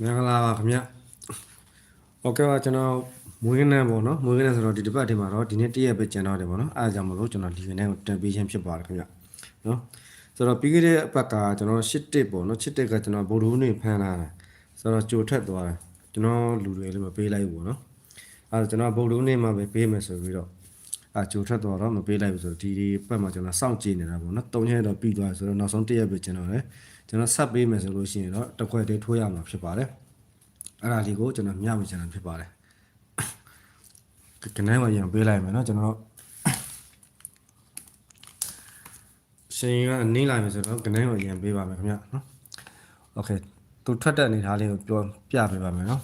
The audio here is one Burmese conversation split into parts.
မင်္ဂလာပါခင်ဗျโอเคပါကျွန်တော်မွေးနေ့ပေါ့နော်မွေးနေ့ဆိုတော့ဒီတစ်ပတ်ထဲမှာတော့ဒီနေ့တရက်ပဲကျန်တော့တယ်ပေါ့နော်အဲဒါကြောင့်မလို့ကျွန်တော်ဒီနေ့ကိုတင်ပေးခြင်းဖြစ်ပါတယ်ခင်ဗျနော်ဆိုတော့ပြီးခဲ့တဲ့အပတ်ကကျွန်တော်ရှစ်တစ်ပေါ့နော်ရှစ်တစ်ကကျွန်တော်ဗိုလ်ဒူးနေဖမ်းလာတာဆိုတော့ကြိုထက်သွားတယ်ကျွန်တော်လူတွေလည်းမပေးလိုက်ဘူးပေါ့နော်အဲဒါကျွန်တော်ဗိုလ်ဒူးနေမှာပဲပေးမယ်ဆိုပြီးတော့အာကြိုထက်သွားတော့မပေးလိုက်ဘူးဆိုတော့ဒီဒီပတ်မှာကျွန်တော်စောင့်ကြည့်နေတာပေါ့နော်၃ရက်တော့ပြီးသွားပြီဆိုတော့နောက်ဆုံးတစ်ရက်ပဲကျန်တော့တယ် ကျွန်တော်ဆက်ပေးမယ်ဆိုလို့ရှိရင်တော့တစ်ခွက်တည်းထိုးရမှာဖြစ်ပါတယ် အဲ့ဒါလေးကိုကျွန်တော်မျှဝေချင်တာဖြစ်ပါတယ်ကနိုင်ဝရံပေးလိုက်မယ်เนาะကျွန်တော်ရှင်ကနေလိုက်မယ်ဆိုတော့ကနိုင်ဝရံပေးပါမယ်ခင်ဗျာเนาะโอเคသူထွက်တဲ့အနေထားလေးကိုပြောပြပေးပါမယ်เนาะ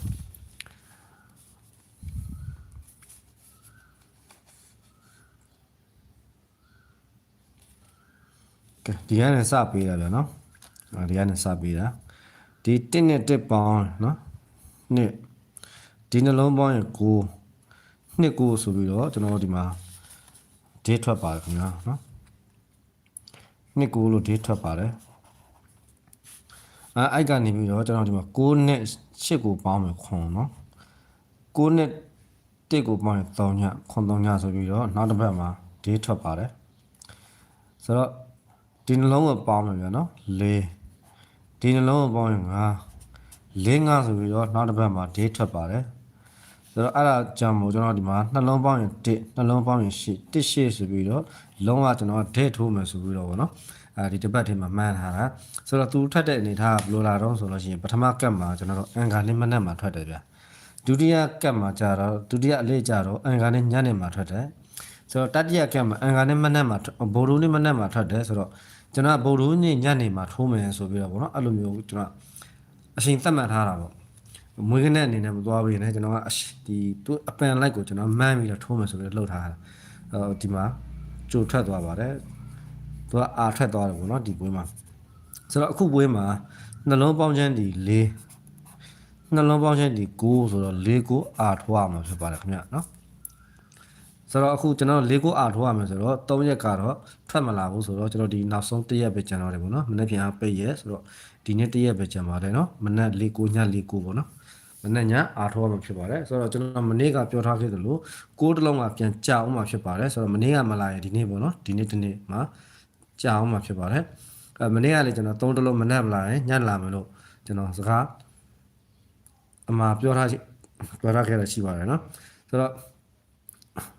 ကဲဒီကနေစပေးတာဗျာเนาะအာ ဒီကနေစပေးတာဒီ1နဲ့1ပေါင်းနော်နှစ်ဒီနှလုံးပေါင်းရင်9နှစ်9ဆိုပြီးတော့ကျွန်တော်တို့ဒီမှာ date ထွက်ပါတယ်ခင်ဗျာနော်နှစ်9လို့ date ထွက်ပါတယ်အဲအိုက်ကနေပြီးတော့ကျွန်တော်ဒီမှာ9နဲ့8ကိုပေါင်းမယ်ခွန်နော်9နဲ့1ကိုပေါင်းရင်3ညခွန်3ညဆိုပြီးတော့နောက်တစ်ပတ်မှာ date ထွက်ပါတယ်ဆိုတော့ဒီနှလုံးကိုပေါင်းမယ်ဗျာနော်၄ ဒီနှလုံးကိုပေါင်းရင်5၄ငါဆိုပြီးတော့နောက်တစ်ပတ်မှာ date ထွက်ပါတယ်ဆိုတော့အဲ့ဒါကြောင့်မို့ကျွန်တော်ဒီမှာနှလုံးပေါင်းရင်1နှလုံးပေါင်းရင်8 1 8ဆိုပြီးတော့လုံးဝကျွန်တော် date ထိုးမယ်ဆိုပြီးတော့ဗောနော်အဲဒီတစ်ပတ်ထဲမှာမှန်းထားတာဆိုတော့သူထွက်တဲ့အနေထားကဘယ်လိုလာတော့ဆိုလို့ရှိရင်ပထမကတ်မှာကျွန်တော်တို့အန်ကာနဲ့မနက်မှာထွက်တယ်ဗျဒုတိယကတ်မှာကြာတော့ဒုတိယအလေးကြာတော့အန်ကာနဲ့ညနေမှာထွက်တယ်ဆိုတော့တတိယကတ်မှာအန်ကာနဲ့မနက်မှာဘိုလ်ရူးနဲ့မနက်မှာထွက်တယ်ဆိုတော့ ကျွန်တော်ဘိုလ်ရူးနဲ့ညနေမှာထိုးမယ်ဆိုပြီးတော့ဗောနော်အဲ့လိုမျိုးကျွန်တော်အချိန်သတ်မှတ်ထားတာပေါ့မွေးကနဲ့အနေနဲ့မသွားဘူးနေကျွန်တော်ကအရှဒီသူအပန်လိုက်ကိုကျွန်တော်မှန်းပြီးတော့ထိုးမယ်ဆိုပြီးလှုပ်ထားတာအဲဒီမှာကြိုထွက်သွားပါတယ်သူကအာထွက်သွားတယ်ပေါ့နော်ဒီပွဲမှာဆိုတော့အခုပွဲမှာနှလုံးပေါင်းခြင်းဒီ၄နှလုံးပေါင်းခြင်းဒီ9ဆိုတော့၄ကိုအာထိုးရမှာဖြစ်ပါတယ်ခင်ဗျနော် ဆိုတော့အခုကျွန်တော်၄ကိုအာထိုးရမယ်ဆိုတော့၃ရက်ကတော့ထွက်မလာဘူးဆိုတော့ကျွန်တော်ဒီနောက်ဆုံးတစ်ရက်ပဲကျန်တော့တယ်ပေါ့နော်မနေ့ပြန်ပိတ်ရက်ဆိုတော့ဒီနေ့တစ်ရက်ပဲကျန်ပါတယ်နော်မနေ့၄ကိုည၄ကိုပေါ့နော်မနေ့ညအာထိုးရမှာဖြစ်ပါတယ်ဆိုတော့ကျွန်တော်မနေ့ကပြောထားခဲ့သလိုကိုးတစ်လုံးကပြန်ကြာအောင်မှာဖြစ်ပါတယ်ဆိုတော့မနေ့ကမလာရင်ဒီနေ့ပေါ့နော်ဒီနေ့တစ်နေ့မှာကြာအောင်မှာဖြစ်ပါတယ်အဲမနေ့ကလည်းကျွန်တော်၃တစ်လုံးမနေ့မလာရင်ညလာမယ်လို့ကျွန်တော်စကားအမှာပြောထားရှိပြောထားခဲ့ရရှိပါတယ်နော်ဆိုတော့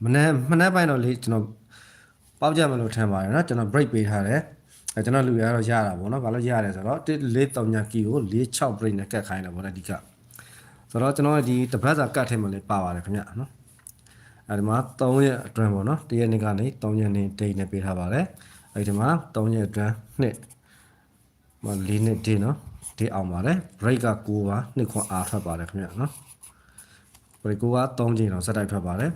မနေ့မနေ့ပိုင်းတော့လေကျွန်တော်ပေါက်ကြမယ်လို့ထင်ပါတယ်เนาะကျွန်တော် break ပေးထားတယ်အဲကျွန်တော်လူရတော့ရတာပေါ့เนาะဘာလို့ရတယ်ဆိုတော့1 4 3ညကီကို4 6 break နဲ့ကတ်ခိုင်းတယ်ပေါ့လေအဓိကဆိုတော့ကျွန်တော်ဒီတပတ်စာကတ်ထဲမှာလေးပါပါတယ်ခင်ဗျเนาะအဲဒီမှာ3ရက်အတွင်းပေါ့เนาะတရက်နေ့ကနေ3ရက်နေ့ဒိတ်နဲ့ပေးထားပါတယ်အဲဒီမှာ3ရက်အတွင်းနှစ်မ4နှစ်ဒိတ်เนาะဒိတ်အောင်ပါတယ် break က9ပါနှစ်ခွန်အားထွက်ပါတယ်ခင်ဗျเนาะ break 9က3ချိန်တော့စက်တိုက်ထွက်ပါတယ်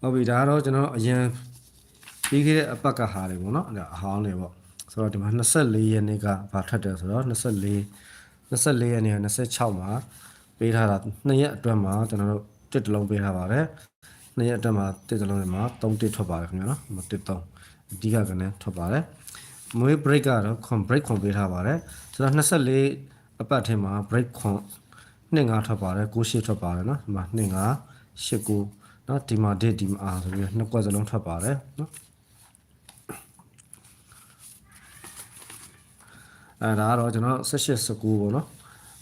ဟုတ်ပြီဒါကတော့ကျွန်တော်အရင်ပြီးခဲ့တဲ့အပတ်ကဟာတွေပေါ့နော်အဲ့ဒါအဟောင်းတွေပေါ့ဆိုတော့ဒီမှာ24ရက်နေ့ကဘာထပ်တယ်ဆိုတော့24 24ရက်နေ့က26မှာပေးထားတာ2ရက်အတွင်းမှာကျွန်တော်တို့တစ်တလုံးပေးထားပါတယ်2ရက်အတွင်းမှာတစ်တလုံးတွေမှာ3တစ်ထွက်ပါတယ်ခင်ဗျာနော်မတစ်3အဓိကကနေထွက်ပါတယ်မွေး break ကတော့ con break ခွန်ပေးထားပါတယ်ဆိုတော့24အပတ်ထဲမှာ break ခွန်25ထွက်ပါတယ်98ထွက်ပါတယ်နော်ဒီမှာ25 89 နော်ဒီမှာဒစ်ဒီမှာအာဆိုပြီးနှစ်ကွက်စလုံးထွက်ပါတယ်နော်အဲဒါကတော့ကျွန်တော်16 19ပေါ့နော်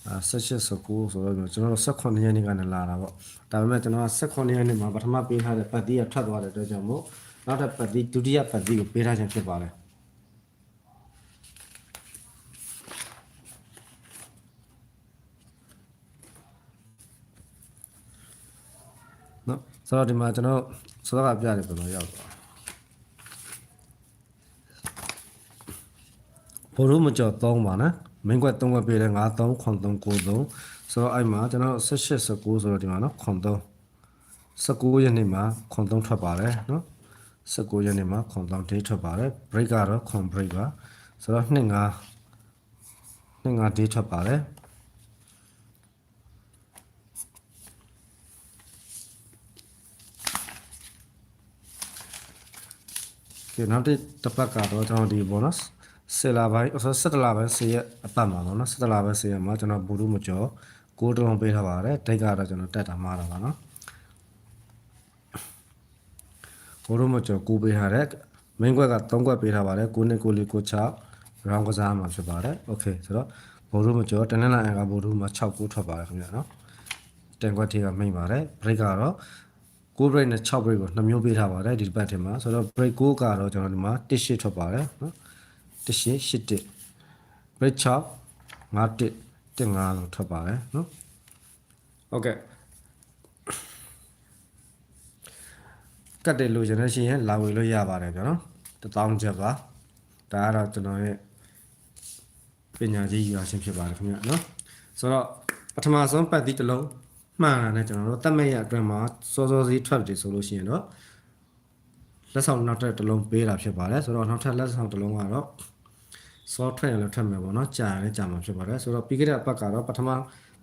အဲ16 19ဆိုတော့ကျွန်တော်18ရက်နေ့ကနေလာတာပေါ့ဒါပေမဲ့ကျွန်တော်18ရက်နေ့မှာပထမပေးထားတဲ့ပတ်သီးကထွက်သွားတဲ့အတွက်ကြောင့်မို့နောက်ထပ်ပတ်သီးဒုတိယပတ်သီးကိုပေးထားခြင်းဖြစ်ပါတယ် ဆိုတော့ဒီမှာကျွန်တော်စောကပြတယ်ပြန်တော့ရောက်သွားဘိုလ်ရုမကျော်3ပါနော်မင်းကွက်3ကွက်ပေးတယ်9 3ခွန်3 9 3ဆိုတော့အဲ့မှာကျွန်တော်18 19ဆိုတော့ဒီမှာနော်ခွန်3 19ရက်နေ့မှာခွန်3ထွက်ပါတယ်နော်19ရက်နေ့မှာခွန်3 day ထွက်ပါတယ် break ကတော့ခွန် break ပါဆိုတော့2 5 2 5 day ထွက်ပါတယ် ကဲနောက်တစ်တစ်ပတ်ကတော့ကျွန်တော်ဒီပေါ့နော်ဆယ်လာပိုင်းဆို17လပိုင်း10ရက်အပတ်မှာပေါ့နော်17လပိုင်း10ရက်မှာကျွန်တော်ဘူရုမကျော်ကိုတုံးပေးထားပါတယ်ဒိတ်ကတော့ကျွန်တော်တက်တာမှားတာပါနော်ကိုရုမကျော်ကိုပေးထားတဲ့မင်းကွက်က3ကွက်ပေးထားပါတယ်9နှစ်9လေး9 6ရောင်းကစားမှာဖြစ်ပါတယ်โอเคဆိုတော့ဘူရုမကျော်တနင်္လာနေ့ကဘူရုမှာ6ကိုထွက်ပါတယ်ခင်ဗျာနော် တန်ခွက်ထေးကမိတ်ပါတယ် break ကတော့ 6 break နဲ့6 break ကိုနှစ်မျိုးပေးထားပါတယ်ဒီဘက်ထဲမှာဆိုတော့ break 6ကတော့ကျွန်တော်ဒီမှာ1 8ထွက်ပါတယ်နော်1 8 8 1 break 6 5 1 1 5လို့ထွက်ပါတယ်နော်ဟုတ်ကဲ့ကတ်တယ်လို့ကျွန်တော်ရှိရင်လာဝေလို့ရပါတယ်ဗျာနော်1000ချက်ပါဒါကတော့ကျွန်တော်ရဲ့ပညာကြီးယူရခြင်းဖြစ်ပါတယ်ခင်ဗျာနော်ဆိုတော့ပထမဆုံးပတ်သီးတစ်လုံး မှန်တာနဲ့ကျွန်တော်တို့တတ်မဲ့ရအတွင်းမှာစောစောစီးထွက်တယ်ဆိုလို့ရှိရင်တော့လက်ဆောင်နောက်ထပ်တစ်လုံးပေးတာဖြစ်ပါတယ်ဆိုတော့နောက်ထပ်လက်ဆောင်တစ်လုံးကတော့ software ရလည်းထွက်မယ်ပေါ့နော်ကြာရင်လည်းကြာမှာဖြစ်ပါတယ်ဆိုတော့ပြီးခဲ့တဲ့အပတ်ကတော့ပထမ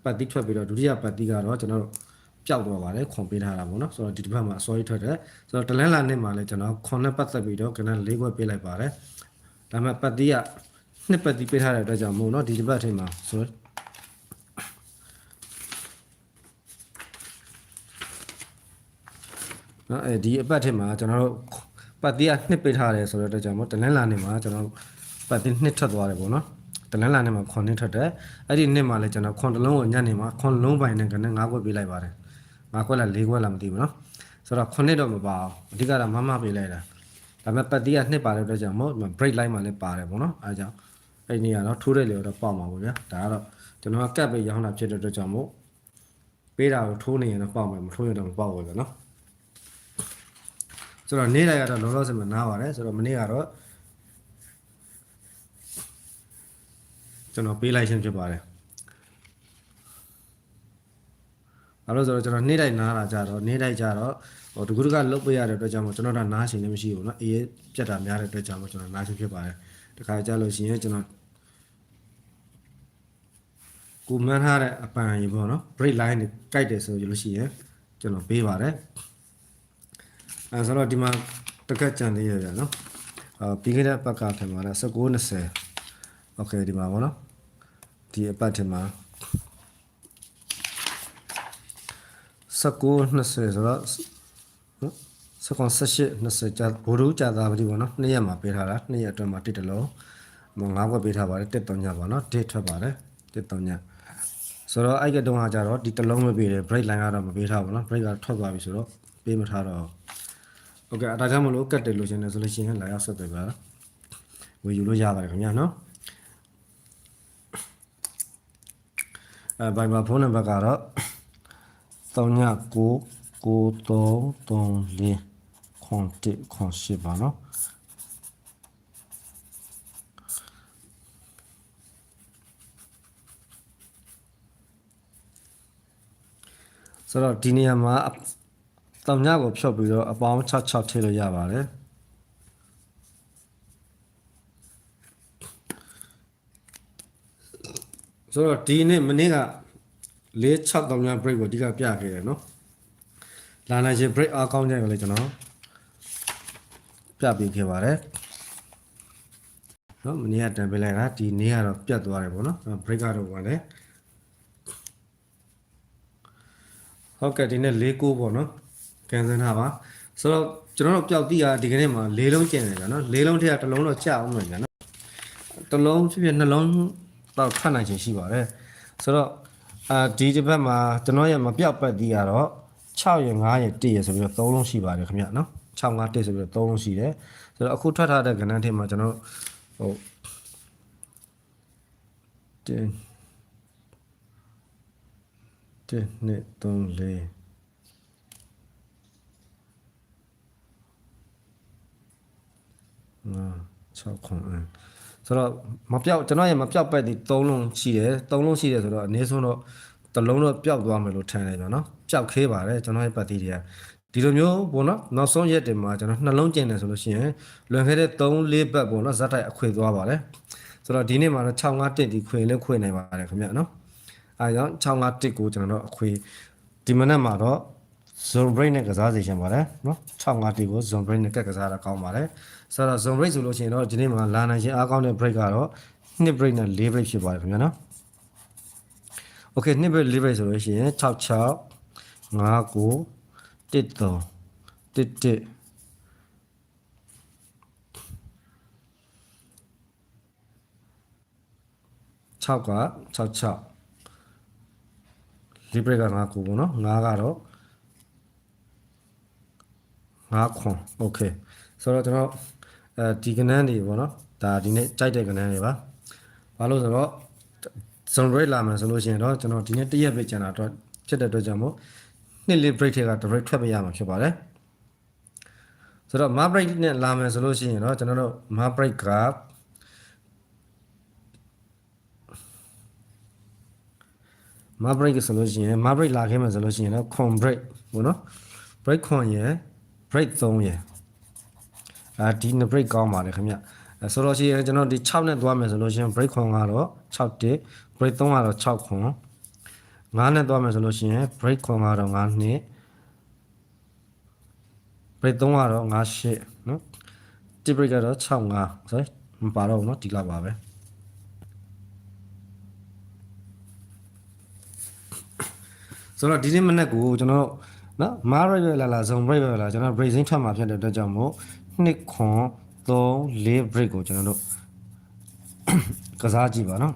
ပတ်တိထွက်ပြီးတော့ဒုတိယပတ်တိကတော့ကျွန်တော်တို့ပျောက်သွားပါတယ်ခွန်ပေးထားတာပေါ့နော်ဆိုတော့ဒီတစ်ပတ်မှာ sorry ထွက်တယ်ဆိုတော့တလန်းလာနှစ်မှာလည်းကျွန်တော်ခွန်နဲ့ပတ်သက်ပြီးတော့ကန၄ခွက်ပေးလိုက်ပါတယ်ဒါပေမဲ့ပတ်တိကနှစ်ပတ်တိပေးထားတဲ့အတွက်ကြောင့်မို့နော်ဒီတစ်ပတ်ထိမှာဆိုတော့ နော်အဲဒီအပတ်ထက်မှာကျွန်တော်တို့ပတ်တိကနှစ်ပေးထားတယ်ဆိုတော့အတွက်ကြောင့်မို့တလန်းလာနှစ်မှာကျွန်တော်တို့ပတ်တင်နှစ်ထွက်သွားတယ်ပေါ့နော်တလန်းလာနဲ့မှာခွန်နှစ်ထွက်တယ်အဲ့ဒီနှစ်မှာလည်းကျွန်တော်ခွန်တစ်လုံးကိုညနေမှာခွန်လုံးပိုင်နဲ့ကနေ၅ခွက်ပေးလိုက်ပါတယ်၅ခွက်လား၄ခွက်လားမသိဘူးနော်ဆိုတော့ခွန်နှစ်တော့မပါအောင်အဓိကတော့မမပေးလိုက်တာဒါပေမဲ့ပတ်တီးကနှစ်ပါတဲ့အတွက်ကြောင့်မို့ break line မှာလည်းပါတယ်ပေါ့နော်အဲဒါကြောင့်အဲ့ဒီနေရာတော့ထိုးတဲ့လေတော့ပေါက်မှာပေါ့ဗျာဒါကတော့ကျွန်တော်ကကတ်ပဲရောင်းတာဖြစ်တဲ့အတွက်ကြောင့်မို့ပေးတာကိုထိုးနေရင်တော့ပေါက်မယ်မထိုးရင်တော့မပေါက်ဘူးဗျာနော် ဆိုတော့နေ့တိုင်းကတော့လောလောဆယ်မှာနားပါတယ်ဆိုတော့မနေ့ကတော့ ကျွန်တော်ပေးလိုက်ခြင်းဖြစ်ပါတယ်။အဲလို့ဆိုတော့ကျွန်တော်နေ့တိုင်းနားလာကြတော့နေ့တိုင်းကြတော့ဟိုတကူတကလုတ်ပေးရတဲ့အတွက်ကြောင့်မို့ကျွန်တော်တို့နားရှင်လည်းမရှိဘူးเนาะအေးပြတ်တာများတဲ့အတွက်ကြောင့်မို့ကျွန်တော်နားရှင်ဖြစ်ပါတယ်။တခါကြလို့ရှိရင်ကျွန်တော်ကိုမှန်းထားတဲ့အပန်ရေပေါ့နော် break line တွေကြိုက်တယ်ဆိုလို့ရှိရင်ကျွန်တော်ပေးပါတယ်။ အဲဆိုတော့ဒီမှာတကက်ကြံသေးရပြန်နော်။အာပြီးခဲ့တဲ့ဘက်ကထင်ပါတယ်19 20 okay ဒီမှာပေါ့နော်ဒီအပတ်ထင်မှာ19 20ဆိုတော့နော်စကွန်18 20ကြာဘိုးတို့ကြာသားပတိပေါ့နော်နှစ်ရက်မှာပေးထားတာနှစ်ရက်အတွင်းမှာတစ်တလုံးမငါးဘွက်ပေးထားပါတယ်တစ်တုံညပါနော်ဒစ်ထွက်ပါတယ်တစ်တုံညဆိုတော့အဲ့ကတုံးကကြတော့ဒီတစ်လုံးမပေးတယ် break line ကတော့မပေးထားဘူးနော် break ကထွက်သွားပြီဆိုတော့ပေးမထားတော့ ဟုတ်ကဲ့ဒါကြောင့်မလို့ကတ်တယ်လို့ရှင်တယ်ဆိုလို့ရှိရင်လာရောက်ဆက်သွယ်ပါဝေယူလို့ရပါတယ်ခင်ဗျာနော်အဲဘိုင်ဘာဖုန်းနံပါတ်ကတော့3993 3 38ပါနော်ဆိုတော့ဒီနေရာမှာ တောင်ညကိုဖြုတ်ပြီးတော့အပေါင်း66ထည့်လို့ရပါတယ်ဆိုတော့ဒီနေ့မနေ့က၄6တောင်ည break ကိုအဓိကပြခဲ့တယ်နော်လာနာရှင် break အကောင်းကြကိုလည်းကျွန်တော်ပြပေးခဲ့ပါတယ်နော်မနေ့ကတန်ပေးလိုက်တာဒီနေ့ကတော့ပြတ်သွားတယ်ပေါ့နော် break ကတော့ဝင်တယ်ဟုတ်ကဲ့ဒီနေ့၄ကိုပေါ့နော် ကန်ဆယ်ထားပါဆိုတော့ကျွန်တော်တို့ပျောက်တိကဒီကနေ့မှာ၄လုံးကျန်တယ်ဗျာနော်၄လုံးထက်ကတစ်လုံးတော့ကျအောင်မယ်ဗျာနော်တစ်လုံးဖြစ်ဖြစ်နှလုံးတော့ခတ်နိုင်ခြင်းရှိပါတယ်ဆိုတော့အာဒီတစ်ပတ်မှာကျွန်တော်ရမပြောက်ပတ်သေးရတော့6ရ9ရ1ရဆိုပြီးတော့3လုံးရှိပါတယ်ခင်ဗျနော်6 9 1ဆိုပြီးတော့3လုံးရှိတယ်ဆိုတော့အခုထွက်ထားတဲ့ကဏ္ဍထဲမှာကျွန်တော်ဟိုတင်းတင်း2 3 4 6ခွန်အင်းဆိုတော့မပြောက်ကျွန်တော်ရဲ့မပြောက်ပတ်ဒီ3လုံးရှိတယ်3လုံးရှိတယ်ဆိုတော့အနည်းဆုံးတော့တစ်လုံးတော့ပျောက်သွားမယ်လို့ထင်တယ်ကျွန်တော်နော်ပျောက်ခဲပါတယ်ကျွန်တော်ရဲ့ပတ်တီတွေကဒီလိုမျိုးပေါ့နော်နောက်ဆုံးရက်တင်မှာကျွန်တော်နှလုံးကျင်တယ်ဆိုလို့ရှိရင်လွန်ခဲ့တဲ့3 4ဘက်ပေါ့နော်ဇက်တိုက်အခွေသွားပါတယ်ဆိုတော့ဒီနေ့မှာတော့6 5တက်ဒီခွေလည်းခွေနိုင်ပါတယ်ခင်ဗျနော်အဲကြောင့်6 5တက်ကိုကျွန်တော်တို့အခွေဒီမနက်မှာတော့ zone break နဲ့ကစားစီချင်ပါတယ်နော်6 5တက်ကို zone break နဲ့ကက်ကစားတာကောင်းပါတယ် ဆိုတော့ zone break ဆိုလို့ရှိရင်တော့ဒီနေ့မှာလာနိုင်ခြင်းအားကောင်းတဲ့ break ကတော့2 break နဲ့4 break ဖြစ်ပါတယ်ခင်ဗျာနော် Okay 2 break 4 break ဆိုလို့ရှိရင်6 6 5 9 1 3 1 1 6က66 4 break က5ကိုပေါ့နော်5ကတော့5ခွန် okay ဆိုတော့ကျွန်တော် အဲဒီကနန်းတွေပေါ့နော်ဒါဒီနေ့ကြိုက်တဲ့ကနန်းတွေပါဘာလို့ဆိုတော့ zone break လာမယ်ဆိုလို့ရှိရင်တော့ကျွန်တော်ဒီနေ့တစ်ရက်ပဲကျန်တာတော့ဖြစ်တဲ့အတွက်ကြောင့်မို့နှစ်လေး break တွေက direct ထွက်ပြရမှာဖြစ်ပါတယ်ဆိုတော့ mar break နဲ့လာမယ်ဆိုလို့ရှိရင်တော့ကျွန်တော်တို့ mar break က mar break ဆိုလို့ရှိရင် mar break လာခဲ့မယ်ဆိုလို့ရှိရင်တော့ con break ဘောနော် break ခွန်ရယ် break 3ရယ်အာ ဒီနှစ် break ကောင်းပါတယ်ခင်ဗျအဲဆိုတော့ရှိရင်ကျွန်တော်ဒီ6နဲ့သွားမယ်ဆိုလို့ရှိရင် break ခွန်ကတော့6တစ် break 3ကတော့6ခွန်9နဲ့သွားမယ်ဆိုလို့ရှိရင် break ခွန်ကတော့9နှစ် break 3ကတော့9 8နော်ဒီ break ကတော့6 5 sorry မပါတော့ဘူးเนาะဒီလောက်ပါပဲဆိုတော့ဒီနေ့မနေ့ကိုကျွန်တော်တို့နော်မားရိတ်ပဲလာလာဇုံ break ပဲလာကျွန်တော် bracing ထွက်မှာဖြစ်တဲ့အတွက်ကြောင့်မို့ 2ခွန်3 4 break ကိုကျွန်တော်တို့ကစားကြည့်ပါနော်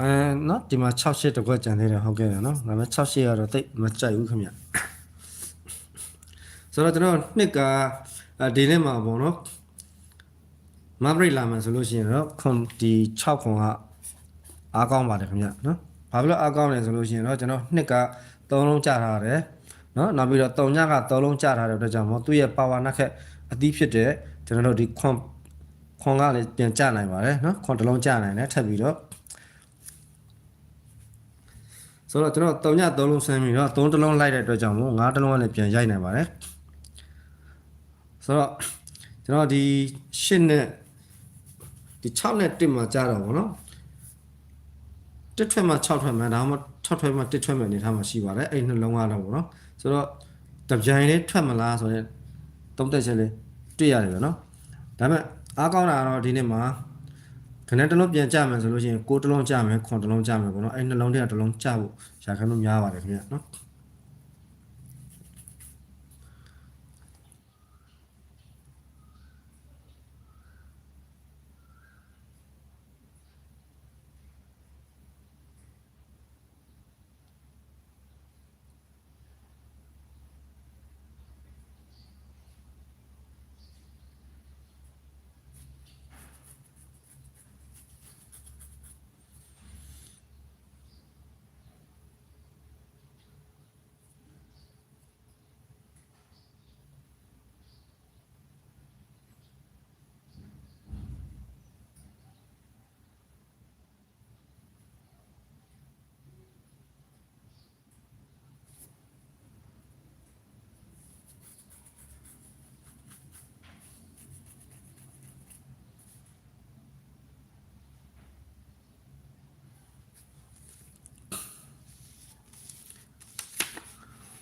အဲနော်ဒီမှာ6ရှစ်တစ်ခွက်ကြံသေးတယ်ဟုတ်ကဲ့နော်ဒါပေမဲ့6ရှစ်ကတော့တိတ်မကြိုက်ဘူးခင်ဗျဆိုတော့ကျွန်တော်နှစ်ကဒီနေ့မှာပေါ့နော် မဘရိတ်လာမယ်ဆိုလို့ရှိရင်တော့ခွန်ဒီ6ခွန်ကအားကောင်းပါတယ်ခင်ဗျနော်ဘာဖြစ်လို့အားကောင်းလဲဆိုလို့ရှိရင်တော့ကျွန်တော်နှစ်က3လုံးကြာထားတယ်နော်နောက်ပြီးတော့3ညက3လုံးကြာထားတဲ့အတွက်ကြောင့်မို့သူ့ရဲ့ power နှက်ခက်အသီးဖြစ်တဲ့ကျွန်တော်တို့ဒီခွန်ခွန်ကလည်းပြန်ကျနိုင်ပါတယ်နော်ခွန်တစ်လုံးကျနိုင်တယ်ထပ်ပြီးတော့ဆိုတော့ကျွန်တော်3ည3လုံးဆင်းပြီးတော့3တလုံးလိုက်တဲ့အတွက်ကြောင့်မို့5တလုံးကလည်းပြန်ရိုက်နိုင်ပါတယ်ဆိုတော့ကျွန်တော်ဒီ8နဲ့ ဒီ6နဲ့1မှာကြာတော့ဗောနော်တစ်ထွက်မှာ6ထွက်မှာဒါမှမဟုတ်6ထွက်မှာ1ထွက်မှာနေထားမှာရှိပါတယ်အဲ့နှလုံးကတော့ဗောနော်ဆိုတော့တပြိုင်လေးထွက်မလားဆိုတော့သုံးသက်ချက်လေးတွေ့ရတယ်ဗောနော်ဒါပေမဲ့အားကောင်းတာကတော့ဒီနေ့မှာခဏတစ်လုံးပြန်ကြမယ်ဆိုလို့ရှိရင်ကိုးတစ်လုံးကြမယ်ခွန်တစ်လုံးကြမယ်ပေါ့နော်အဲ့နှလုံးတည်းကတစ်လုံးကြဖို့ရှာခံလို့များပါတယ်ခင်ဗျာနော်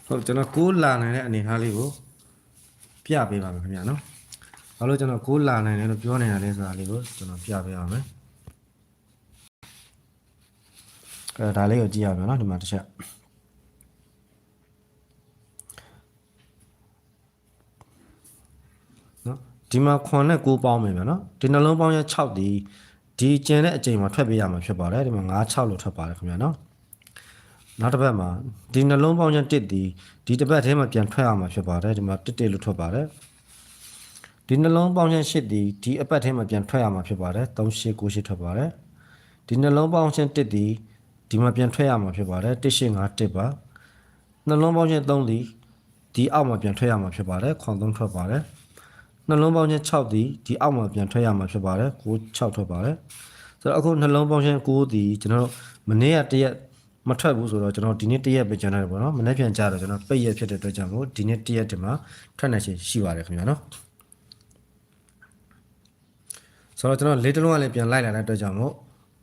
ဟုတ်ကျွန်တော်ကိုးလာနိုင်တဲ့အနေအထားလေးကိုပြပေးပါမယ်ခင်ဗျာနော်။ဘာလို့ကျွန်တော်ကိုးလာနိုင်တယ်လို့ပြောနေတာလဲဆိုတာလေးကိုကျွန်တော်ပြပေးပါမယ်။အဲဒါလေးကိုကြည့်ရမယ်နော်ဒီမှာတစ်ချက်နော်ဒီမှာခွန်နဲ့ကိုးပေါင်းမယ်ဗျာနော်ဒီနှလုံးပေါင်းရဲ့6ဒီဒီကျန်တဲ့အချိန်မှာထွက်ပေးရမှာဖြစ်ပါတယ်ဒီမှာ9 6လို့ထွက်ပါတယ်ခင်ဗျာနော် နောက်တစ်ပတ်မှာဒီနှလုံးပေါင်းချက်1ဒီဒီတစ်ပတ်ထဲမှာပြန်ထွက်ရမှာဖြစ်ပါတယ်ဒီမှာ1 1လို့ထွက်ပါတယ်ဒီနှလုံးပေါင်းချက်8ဒီဒီအပတ်ထဲမှာပြန်ထွက်ရမှာဖြစ်ပါတယ်3 8 9 8ထွက်ပါတယ်ဒီနှလုံးပေါင်းချက်1ဒီဒီမှာပြန်ထွက်ရမှာဖြစ်ပါတယ်1 8 5 1ပါနှလုံးပေါင်းချက်3ဒီဒီအောက်မှာပြန်ထွက်ရမှာဖြစ်ပါတယ်ခွန်3ထွက်ပါတယ်နှလုံးပေါင်းချက်6ဒီဒီအောက်မှာပြန်ထွက်ရမှာဖြစ်ပါတယ်9 6ထွက်ပါတယ်ဆိုတော့အခုနှလုံးပေါင်းချက်9ဒီကျွန်တော်တို့မနေ့ကတရက် မထွက်ဘူးဆိုတော့ကျွန်တော်ဒီနေ့တစ်ရက်ပဲကျန်တယ်ပေါ့နော်မနေ့ပြန်ကြတော့ကျွန်တော်ပိတ်ရက်ဖြစ်တဲ့အတွက်ကြောင့်မို့ဒီနေ့တစ်ရက်တည်းမှာထွက်နိုင်ချင်ရှိပါတယ်ခင်ဗျာနော်ဆိုတော့ကျွန်တော်လေးတစ်လုံးကလည်းပြန်လိုက်လာတဲ့အတွက်ကြောင့်မို့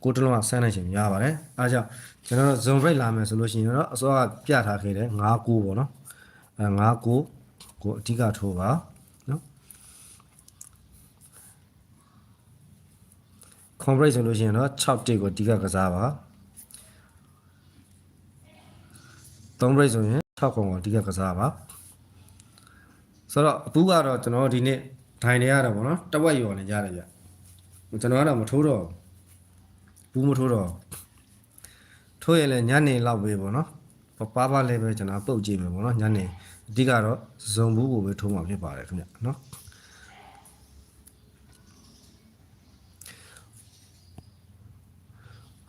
ကိုယ်တစ်လုံးကဆန်းနိုင်ခြင်းများပါတယ်အဲဒါကြောင့်ကျွန်တော် zone break လာမယ်ဆိုလို့ရှိရင်တော့အစောကပြထားခဲ့တယ်9 9ပေါ့နော်အဲ9 9ကိုအဓိကထိုးပါနော် compress ဆိုလို့ရှိရင်တော့6တိတ်ကိုအဓိကကစားပါ 3 break ဆိုရင်6ခုကိုအဓိကကစားပါဆိုတော့အပူကတော့ကျွန်တော်ဒီနေ့ဒိုင်နေရတာပေါ့နော်တဝက်ရော်နေကြတယ်ဗျကျွန်တော်ကတော့မထိုးတော့ဘူးမထိုးတော့ထိုးရင်လည်းညနေလောက်ပဲပေါ့နော်ပပပလေးပဲကျွန်တော်ပုတ်ကြည့်မယ်ပေါ့နော်ညနေအဓိကတော့ဇုံဘူးကိုပဲထိုးမှာဖြစ်ပါတယ်ခင်ဗျနော်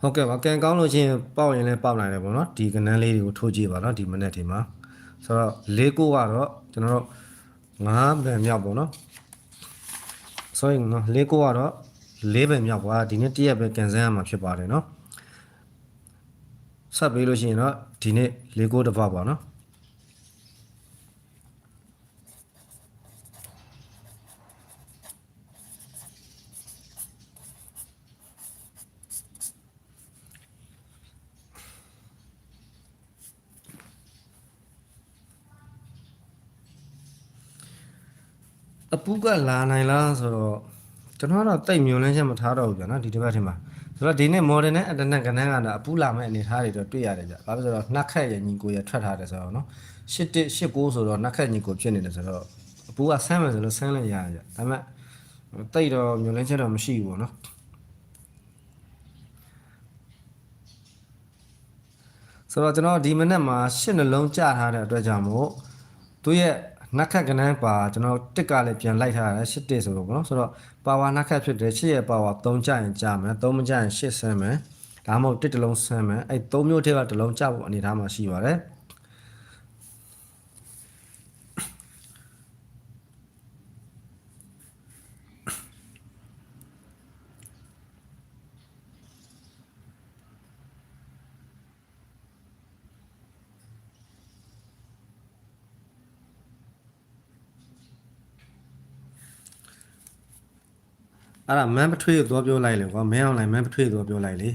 ဟုတ်ကဲ့ပါကံကောင်းလို့ချင်းပေါက်ရင်လည်းပေါက်နိုင်တယ်ပေါ့နော်ဒီကနန်းလေးတွေကိုထိုးကြည့်ပါနော်ဒီမနေ့ဒီမှာဆိုတော့၄ကိုကတော့ကျွန်တော်တို့၅ဗန်မြောက်ပေါ့နော်ဆိုရင်နော်၄ကိုကတော့၄ဗန်မြောက်ပါဒီနေ့တရက်ပဲကန်ဆန်းရမှာဖြစ်ပါတယ်နော်ဆက်ပြီးလို့ရှိရင်တော့ဒီနေ့၄ကိုတစ်ပတ်ပါနော် ပူကလာနိုင်လားဆိုတော့ကျွန်တော်ကတော့တိတ်မြုံလင်းချက်မထားတော့ဘူးဗျာနော်ဒီတစ်ပတ်ထဲမှာဆိုတော့ဒီနေ့ modern နဲ့ internet ကဏ္ဍကတော့အပူလာမဲ့အနေထားတွေတော့တွေ့ရတယ်ဗျဘာဖြစ်လို့လဲဆိုတော့နှက်ခက်ရညီကိုရထွက်ထားတယ်ဆိုတော့နော်81 89ဆိုတော့နှက်ခက်ညီကိုဖြစ်နေတယ်ဆိုတော့အပူကဆမ်းမယ်ဆိုလို့ဆမ်းလိုက်ရတယ်ဗျဒါပေမဲ့တိတ်တော့မြုံလင်းချက်တော့မရှိဘူးပေါ့နော်ဆိုတော့ကျွန်တော်ဒီမနက်မှာရှစ်နှလုံးကြာထားတဲ့အတွက်ကြောင့်မို့သူရဲ့ နှက်ခက်ကနန်းပါကျွန်တော်တစ်ကလည်းပြန်လိုက်ထားရတယ်ရှစ်တစ်ဆိုတော့ပေါ့နော်ဆိုတော့ပါဝါနှက်ခက်ဖြစ်တယ်ရှစ်ရဲ့ပါဝါ3ကြာရင်ကြာမယ်3မကြာရင်ရှစ်ဆမ်းမယ်ဒါမှမဟုတ်တစ်တစ်လုံးဆမ်းမယ်အဲ့3မျိုးထဲကတစ်လုံးကြာဖို့အနေထားမှာရှိပါတယ် အဲ့ဒါမန်ပထွေးကိုသွားပြောလိုက်လေကွာမင်းအောင်လိုက်မန်ပထွေးကိုသွားပြောလိုက်လေ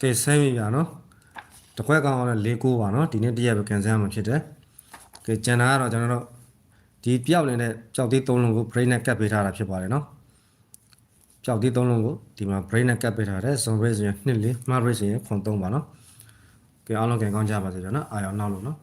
ကဲဆမ်းပြီဗျာနော်တစ်ခွက်ကောင်ကတော့၄ကိုပါနော်ဒီနေ့တရက်ပဲကန်ဆယ်ရမှာဖြစ်တယ်ကဲကျန်တာကတော့ကျွန်တော်တို့ဒီပျောက်နေတဲ့ပျောက်သေး၃လုံးကို brain နဲ့ကပ်ပေးထားတာဖြစ်ပါတယ်နော် ကြောက်သေးသုံးလုံးကိုဒီမှာ brain နဲ့ကပ်ပေးထားတယ် zone brace ရင်2လေး smart brace ရင်ခွန်3ပါနော်ကဲအားလုံးကံကောင်းကြပါစေကျွန်တော်အားရအောင်နောက်လို့နော်